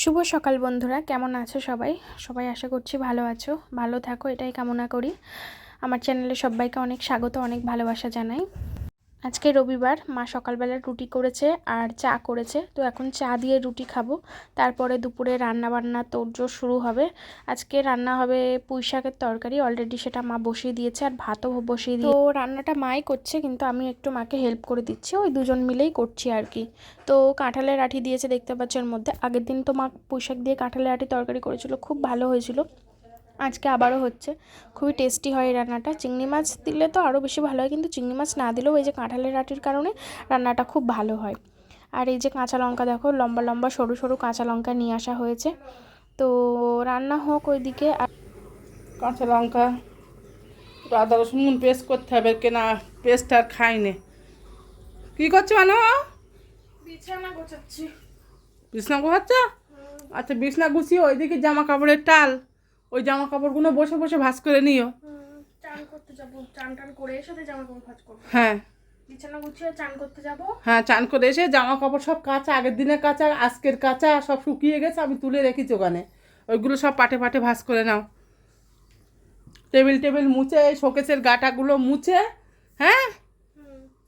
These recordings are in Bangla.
শুভ সকাল বন্ধুরা, কেমন আছো সবাই? সবাই আশা করছি ভালো আছো, ভালো থাকো, এটাই কামনা করি। আমার চ্যানেলে সবাইকে অনেক স্বাগত, অনেক ভালোবাসা জানাই। আজকে রবিবার, মা সকালবেলা রুটি করেছে আর চা করেছে। তো এখন চা দিয়ে রুটি খাব। তারপরে দুপুরে রান্না বান্না তোড়জোড় শুরু হবে। আজকে রান্না হবে পুঁই শাকের তরকারি। অলরেডি সেটা মা বসিয়ে দিয়েছে আর ভাতও বসিয়ে দিয়ে তো রান্নাটা মাই করছে, কিন্তু আমি একটু মাকে হেল্প করে দিচ্ছি। ওই দুজন মিলেই করছি আর কি। তো কাঁঠালের আঠি দিয়েছে, দেখতে পাচ্ছ মধ্যে। আগের দিন তো মা পুঁইশাক দিয়ে কাঁঠালের আঠি তরকারি করেছিল। খুব ভালো হয়েছিল। আজকে আবারও হচ্ছে। খুবই টেস্টি হয় এই রান্নাটা। চিংড়ি মাছ দিলে তো আরও বেশি ভালো হয় কিন্তু চিংড়ি মাছ না দিলেও এই যে কাঁঠালের আটির কারণে রান্নাটা খুব ভালো হয়। আর এই যে কাঁচা লঙ্কা দেখো লম্বা লম্বা সরু সরু কাঁচা লঙ্কা নিয়ে আসা হয়েছে। তো রান্না হোক ওইদিকে। আর কাঁচা লঙ্কা আদা রসুন পেস্ট করতে হবে কেনা পেস্ট আর খাই নে কী করছ মানো বিছানা গোছাচ্ছি। বিছনা গোছাচ্ছ? আচ্ছা বিছনা গুছিয়ে ওইদিকে জামা কাপড়ের টাল। ওই জামা কাপড়গুলো বসে বসে ভাস করে নিও। চান করতে যাব চান টান করে এসে জামা কাপড় ভাজ করব। হ্যাঁ। বিছানা গুছিয়ে চান করতে যাব। হ্যাঁ চান করে এসে জামা কাপড় সব কাঁচা আগের দিনের কাঁচা আজকের কাঁচা সব শুকিয়ে গেছে আমি তুলে রেখেছি ওখানে। ওইগুলো সব পাটে পাটে ভাস করে নাও। টেবিল টেবিল মুছে এই শোকেসের গাটাগুলো মুছে হ্যাঁ?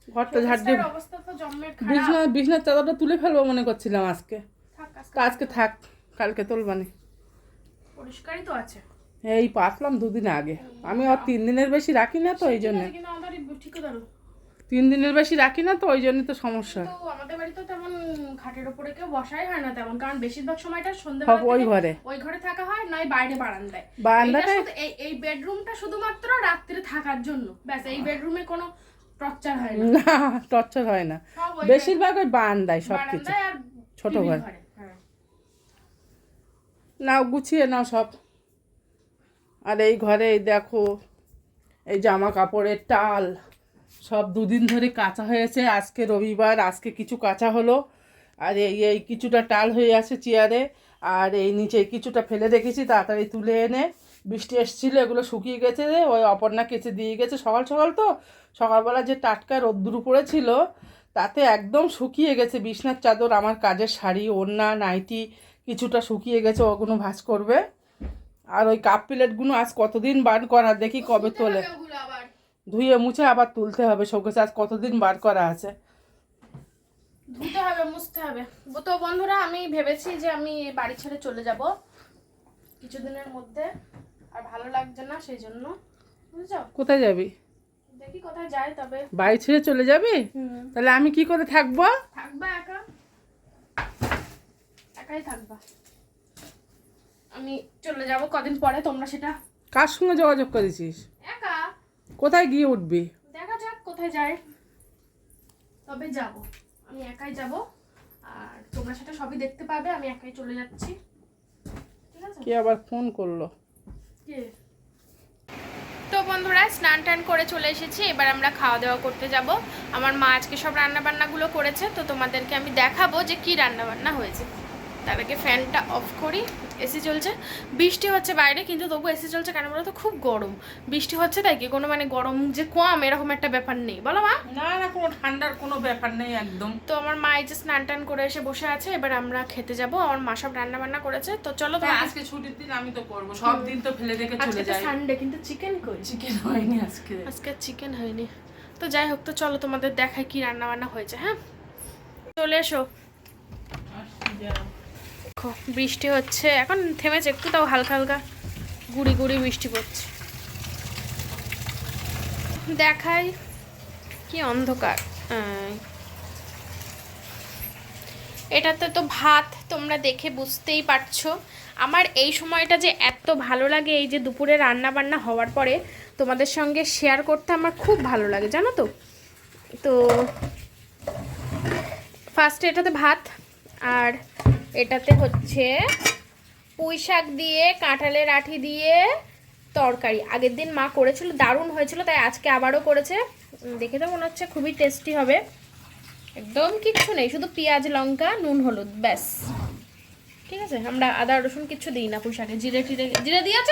ঘরটা ঝাড় দিয়ে বিছনা বিছনার চাদরটা তুলে ফেলব মনে করছিলাম আজকে। আজকে থাক কালকে তুলবানি পরিষ্কারই তো আছে। এই পাতলাম দুদিন আগে। আমি আর তিন দিনের বেশি রাখি না তো ওই জন্য। তিন দিনের বেশি রাখি না তো ওই জন্য তো সমস্যা। তো আমাদের বাড়িতে তেমন খাটের উপরে কেউ বসাই হয় না তেমন কারণ বেশিরভাগ সময়টা সব সন্ধ্যেবেলা ওই ঘরে। ওই ঘরে থাকা হয় নয় বাইরে বারান্দায়। শুধু- এই এই বেডরুমটা শুধুমাত্র রাত্রে থাকার জন্য। ব্যাস এই বেডরুমে কোনো টর্চার হয় না। টর্চার হয় না। বেশিরভাগ ওই বারান্দায় সব কিছু ছোট ঘর। নাও, গুছিয়ে নাও সব। আর এই ঘরে এই দেখো, এই জামা কাপড়ের টাল, সব দুদিন ধরে কাঁচা হয়েছে। আজকে রবিবার, আজকে কিছু কাঁচা হলো। আর এই এই কিছুটা টাল হয়ে আছে চেয়ারে। আর এই নিচে কিছুটা ফেলে রেখেছি, তাড়াতাড়ি তুলে এনে। বৃষ্টি এসেছিল, এগুলো শুকিয়ে গেছে ওই অপর্ণা কেচে দিয়ে গেছে সকাল সকাল তো। সকালবেলা যে টাটকা রোদ্দুর পড়েছিল, তাতে একদম শুকিয়ে গেছে। বিছনার চাদর, আমার কাজের শাড়ি, ওড়না, নাইটি কিছুটা শুকিয়ে গেছে ওগুলো ভাঁজ করবে। আর ওই কাপ প্লেটগুলো আজ কতদিন বার করা দেখি কবে তোলে। ধুয়ে মুছে আবার তুলতে হবে শোকেছে আজ কতদিন বার করা আছে? ধুতে হবে মুছতে হবে। তো বন্ধুরা আমি ভেবেছি যে আমি বাড়ি ছেড়ে চলে যাব কিছুদিনের মধ্যে। আর ভালো লাগছে না সেই জন্য। বুঝছ? কোথায় যাবি? দেখি কোথায় যাই তবে বাড়ি ছেড়ে চলে যাবি? তাহলে আমি কি করে থাকব? থাকবা একা। একাই থাকবা। আমি চলে যাব কদিন পরে তোমরা সেটা কার সঙ্গে যোগাযোগ করেছিস? একা। কোথায় গিয়ে উঠবি? দেখা যাক কোথায় যাই তবে যাব। আমি একাই যাব আর তোমরা সেটা সবই দেখতে পাবে আমি একাই চলে যাচ্ছি। ঠিক আছে? কে আবার ফোন করল? কে? তো বন্ধুরা স্নান টান করে চলে এসেছি এবার আমরা খাওয়া দাওয়া করতে যাব। আমার মা আজকে সব রান্না বান্নাগুলো করেছে তো তোমাদেরকে আমি দেখাবো যে কি রান্না বান্না হয়েছে। তার আগে ফ্যানটা অফ করি এসি চলছে। বৃষ্টি হচ্ছে বাইরে কিন্তু তবু এসি চলছে কেন বলো তো খুব গরম। বৃষ্টি হচ্ছে তাই কি? কোনো মানে গরম যে কম এরকম একটা ব্যাপার নেই। বলো মা। না না কোনো ঠান্ডার কোনো ব্যাপার নেই একদম। তো আমার মা এই যে স্নান টান করে এসে বসে আছে এবার আমরা খেতে যাব। আমার মা সব রান্না বান্না করেছে। তো চলো তো আজকে ছুটির দিন আমি তো করব। সব দিন তো ফেলে রেখে চলে আজকে যাই। সানডে কিন্তু চিকেন করি। চিকেন হয়নি আজকে। আজকে চিকেন হয়নি। তো যাই হোক তো চলো তোমাদের দেখাই কি রান্না বান্না হয়েছে হ্যাঁ? চলে এসো। দেখো, বৃষ্টি হচ্ছে। এখন থেমেছে, একটু তাও হালকা হালকা। গুড়ি গুড়ি বৃষ্টি পড়ছে। দেখাই কি অন্ধকার। এটাতে তো ভাত তোমরা দেখে বুঝতেই পারছ। আমার এই সময়টা যে এত ভালো লাগে, এই যে দুপুরে রান্না বান্না হওয়ার পরে তোমাদের সঙ্গে শেয়ার করতে আমার খুব ভালো লাগে, জানো তো? তো ফার্স্টে এটাতে ভাত আর এটাতে হচ্ছে পুঁই শাক দিয়ে, কাঁঠালের আঠি দিয়ে তরকারি। আগের দিন মা করেছিল, দারুণ হয়েছিল, তাই আজকে আবারও করেছে। দেখে তো মনে হচ্ছে খুবই টেস্টি হবে। একদম কিচ্ছু নেই, শুধু পেঁয়াজ, লঙ্কা, নুন, হলুদ, ব্যাস। ঠিক আছে, আমরা আদা, রসুন কিচ্ছু দিই না পুঁই শাকে। জিরে, টিরে, জিরে দিয়েছ?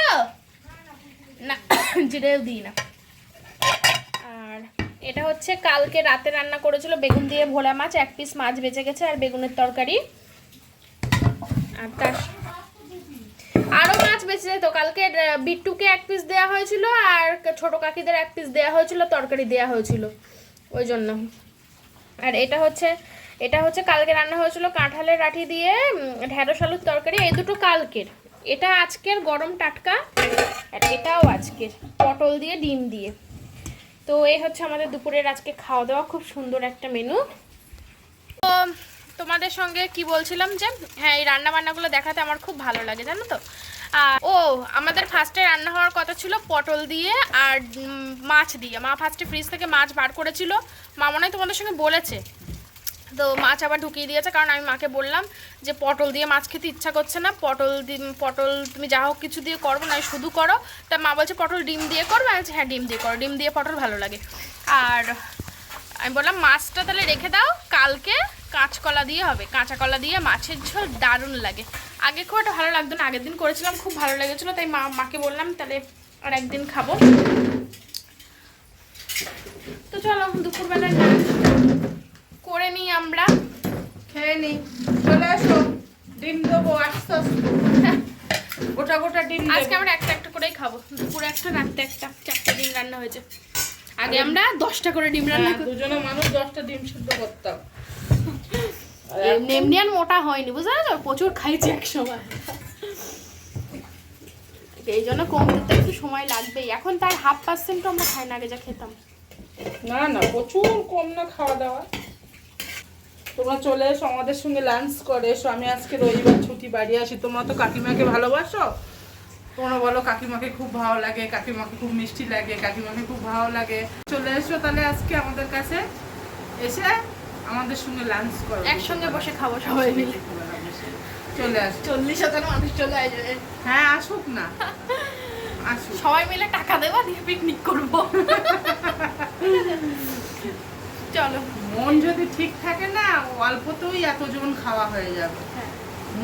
না, জিরেও দিই না। আর এটা হচ্ছে কালকে রাতে রান্না করেছিল বেগুন দিয়ে ভোলা মাছ, এক পিস মাছ বেঁচে গেছে আর বেগুনের তরকারি। আর তার আরও মাছ বেঁচে যেত। কালকে বিট্টুকে এক পিস দেওয়া হয়েছিল আর ছোট কাকিদের এক পিস দেওয়া হয়েছিল, তরকারি দেওয়া হয়েছিল। ওই জন্য। আর এটা হচ্ছে এটা হচ্ছে কালকে রান্না হয়েছিল কাঁঠালের রাঠি দিয়ে ঢেঁড়স আলুর তরকারি। এই দুটো কালকের। এটা আজকের গরম টাটকা আর এটাও আজকের। পটল দিয়ে, ডিম দিয়ে। তো এই হচ্ছে আমাদের দুপুরের আজকে খাওয়া দাওয়া। খুব সুন্দর একটা মেনু তো তোমাদের সঙ্গে কি বলছিলাম যে হ্যাঁ এই রান্না বান্নাগুলো দেখাতে আমার খুব ভালো লাগে, জানো তো? আর, ও, আমাদের ফার্স্টে রান্না হওয়ার কথা ছিল পটল দিয়ে আর মাছ দিয়ে। মা ফার্স্টে ফ্রিজ থেকে মাছ বার করেছিল। মা মনে হয় তোমাদের সঙ্গে বলেছে। তো মাছ আবার ঢুকিয়ে দিয়েছে, কারণ আমি মাকে বললাম যে, পটল দিয়ে মাছ খেতে ইচ্ছা করছে না। পটল পটল তুমি যা হোক কিছু দিয়ে করব না শুধু করো। তা মা বলছে, পটল ডিম দিয়ে করবে হ্যাঁ ডিম দিয়ে করো। ডিম দিয়ে পটল ভালো লাগে। আর আমি বললাম মাছটা তাহলে রেখে দাও কালকে কাঁচকলা দিয়ে হবে। কাঁচা কলা দিয়ে মাছের ঝোল দারুণ লাগে। আগে খুব একটা ভালো লাগতো না আগের দিন করেছিলাম খুব ভালো লেগেছিলো তাই মা মাকে বললাম তাহলে আর একদিন খাব। তো চলো দুপুরবেলায় না করে নিই আমরা। খেয়ে নিই। চলে আসো। ডিম দেবো আস্তে আস্তে। গোটা গোটা ডিম আজকে। আমরা একটা একটা করেই খাব। দুপুরে একটা রাত্রে একটা। চারটে ডিম রান্না হয়েছে। আগে আমরা দশটা করে ডিম রান্না হ্যাঁ, করতাম দুজনে মানুষ দশটা ডিম সিদ্ধ করতাম। এমনি আর মোটা হয়নি বুঝতে পারছ প্রচুর খাইছি এক সময় এই জন্য কমতে তো একটু সময় লাগবেই। এখন তার হাফ পার্সেন্টও আমরা খাই না আগে যা খেতাম। না না প্রচুর কম না খাওয়া দাওয়া। তোমরা চলে এসো আমাদের সঙ্গে লাঞ্চ করে। এসো আমি আজকে রবিবার ছুটি বাড়ি আসি। তোমরা তো কাকিমাকে ভালোবাসো? তোমরা বলো কাকিমাকে খুব ভালো লাগে কাকিমাকে খুব মিষ্টি লাগে কাকিমাকে খুব ভালো লাগে। চলে এসো তাহলে আজকে আমাদের কাছে এসে আমাদের সঙ্গে লাঞ্চ করো। একসঙ্গে বসে খাব সবাই মিলে। চলে আসো। চল্লিশ হাজার মানুষ চলে আসবে। হ্যাঁ আসুক না। আসুক। সবাই মিলে টাকা দেবো দিয়ে পিকনিক করব। চলো। মন যদি ঠিক থাকে না অল্পতেই এতজন খাওয়া হয়ে যাবে।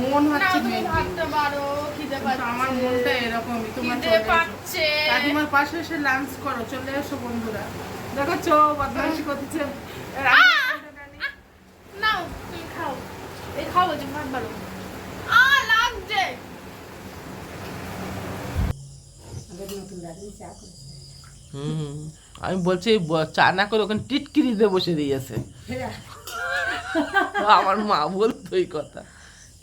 মন হচ্ছে তুমি ভাবতে পারো আমার মনটা এরকমই তোমরা খিদে পাচ্ছে। কাকিমার পাশে এসে লাঞ্চ করো চলে এসো বন্ধুরা। দেখো চো বদমাইশি করতেছে নাও তুমি খাও। এই খাও বলছি ভাত বাড়ো। আ লাগছে। হুম আমি বলছি চা না করে ওখানে টিটকিরিতে বসে দিয়েছে আমার মা বলতো এই কথা।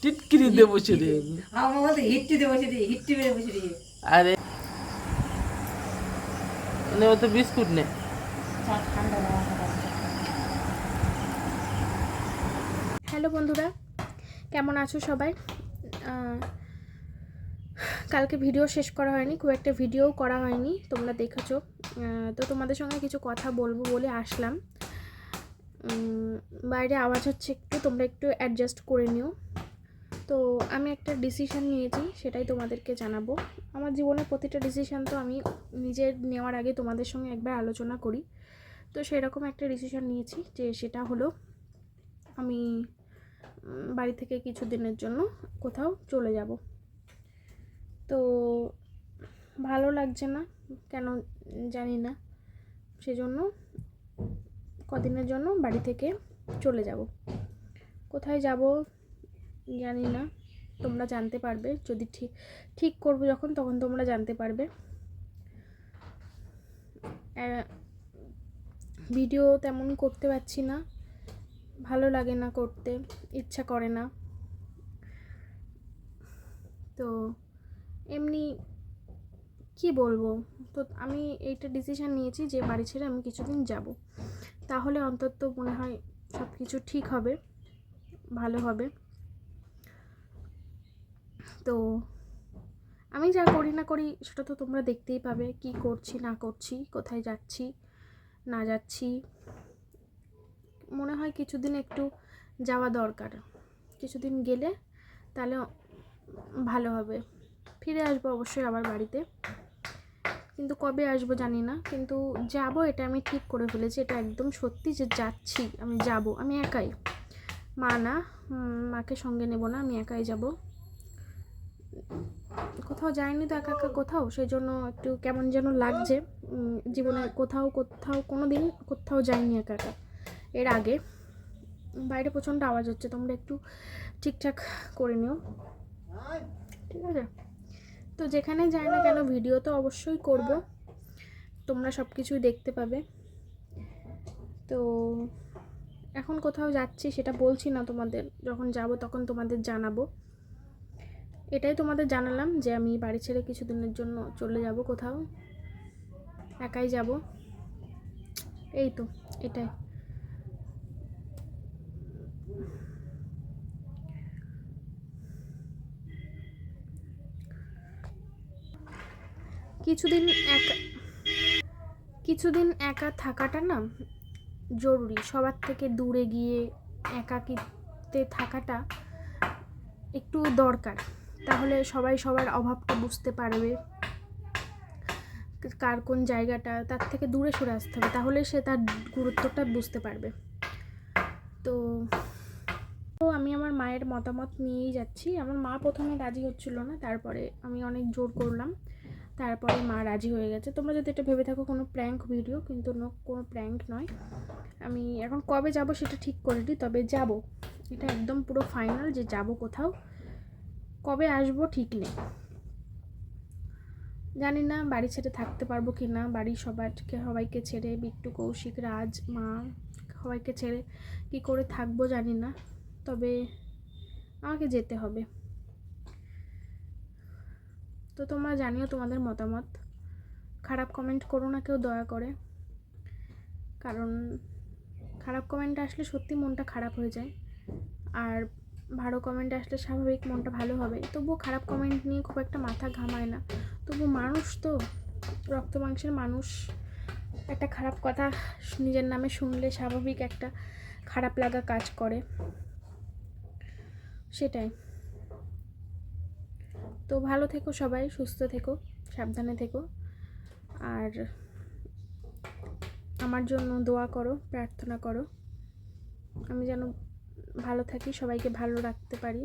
টিটকিরিতে বসে দিয়েছে আমার বলতে হিট্টিতে বসে দিয়ে হিট্টি মেরে বসে দিয়ে আরে। নে। ও তো বিস্কুট নে হ্যালো বন্ধুরা কেমন আছো সবাই? কালকে ভিডিও শেষ করা হয়নি খুব একটা ভিডিও করা হয়নি তোমরা দেখেছ। তো তোমাদের সঙ্গে কিছু কথা বলব বলে আসলাম। বাইরে আওয়াজ হচ্ছে একটু তোমরা একটু অ্যাডজাস্ট করে নিও। তো আমি একটা ডিসিশান নিয়েছি, সেটাই তোমাদেরকে জানাব। আমার জীবনের প্রতিটা ডিসিশান তো আমি নিজের নেওয়ার আগে তোমাদের সঙ্গে একবার আলোচনা করি। তো সেরকম একটা ডিসিশন নিয়েছি যে সেটা হলো, আমি বাড়ি থেকে কিছু দিনের জন্য কোথাও চলে যাব। তো ভালো লাগছে না, কেন জানি না। সেজন্য কদিনের জন্য বাড়ি থেকে চলে যাব। কোথায় যাব জানি না, তোমরা জানতে পারবে। যদি ঠিক ঠিক করব যখন, তখন তোমরা জানতে পারবে। ভিডিও তেমন করতে পারছি না। ভালো লাগে না করতে, ইচ্ছা করে না। তো, এমনি কি বলব? তো আমি এইটা ডিসিশান নিয়েছি যে বাড়ি ছেড়ে আমি কিছুদিন যাব। তাহলে অন্তত মনে হয় সব কিছু ঠিক হবে, ভালো হবে। তো আমি যা করি না করি, সেটা তো তোমরা দেখতেই পাবে। কি করছি, না করছি, কোথায় যাচ্ছি, না যাচ্ছি। মনে হয় কিছুদিন একটু যাওয়া দরকার। কিছুদিন গেলে তাহলে ভালো হবে। ফিরে আসব অবশ্যই আবার বাড়িতে। কিন্তু কবে আসব জানি না, কিন্তু যাব এটা আমি ঠিক করে ফেলেছি, এটা একদম সত্যি যে যাচ্ছি, আমি যাব। আমি একাই। মা না মাকে সঙ্গে নেব না, আমি একাই যাব। কোথাও যায়নি তো একা একা কোথাও সেই জন্য একটু কেমন যেন লাগছে। জীবনে কোথাও কোথাও কোনো দিন কোথাও যায়নি একা একা। এর আগে বাইরে প্রচণ্ড আওয়াজ হচ্ছে, তোমরা একটু ঠিকঠাক করে নিও। ঠিক আছে? তো যেখানে যাই না কেন ভিডিও তো অবশ্যই করব, তোমরা সব কিছুই দেখতে পাবে। তো এখন কোথাও যাচ্ছি সেটা বলছি না তোমাদের, যখন যাব তখন তোমাদের জানাব। এটাই তোমাদের জানালাম যে আমি বাড়ি ছেড়ে কিছুদিনের জন্য চলে যাব কোথাও। একাই যাব। এই তো, এটাই। কিছুদিন একা কিছুদিন একা থাকাটা না জরুরি। সবার থেকে দূরে গিয়ে একাকিত্বে থাকাটা একটু দরকার। তাহলে সবাই সবার অভাবটা বুঝতে পারবে কার কোন জায়গাটা, তার থেকে দূরে সরে আসতে হবে, তাহলে সে তার গুরুত্বটা বুঝতে পারবে। তো তো আমি আমার মায়ের মতামত নিয়েই যাচ্ছি। আমার মা প্রথমে রাজি হচ্ছিল না, তারপরে আমি অনেক জোর করলাম। তারপরে মা রাজি হয়ে গেছে। তোমরা যদি এটা ভেবে থাকো, কোনো প্র্যাঙ্ক ভিডিও কিন্তু নো কোনো প্র্যাঙ্ক নয়। আমি এখন কবে যাব সেটা ঠিক করিনি তবে যাব। এটা একদম পুরো ফাইনাল যে যাব কোথাও। কবে আসব ঠিক নেই। জানি না বাড়ি ছেড়ে থাকতে পারব কি না। বাড়ির সবাইকে সবাইকে ছেড়ে বিট্টু, কৌশিক, রাজ, মা সবাইকে ছেড়ে কি করে থাকব জানি না। তবে আমাকে যেতে হবে। তো তোমরা জানিও তোমাদের মতামত। খারাপ কমেন্ট করো না কেউ, দয়া করে। কারণ খারাপ কমেন্ট আসলে সত্যি মনটা খারাপ হয়ে যায়। আর ভালো কমেন্ট আসলে স্বাভাবিক মনটা ভালো হবে। তবুও খারাপ কমেন্ট নিয়ে খুব একটা মাথা ঘামায় না। তবু মানুষ তো, রক্ত মাংসের মানুষ। একটা খারাপ কথা নিজের নামে শুনলে স্বাভাবিক একটা খারাপ লাগা কাজ করে। সেটাই। তো ভালো থেকো সবাই, সুস্থ থেকো, সাবধানে থেকো। আর আমার জন্য দোয়া করো, প্রার্থনা করো। আমি যেন ভালো থাকি সবাইকে ভালো রাখতে পারি।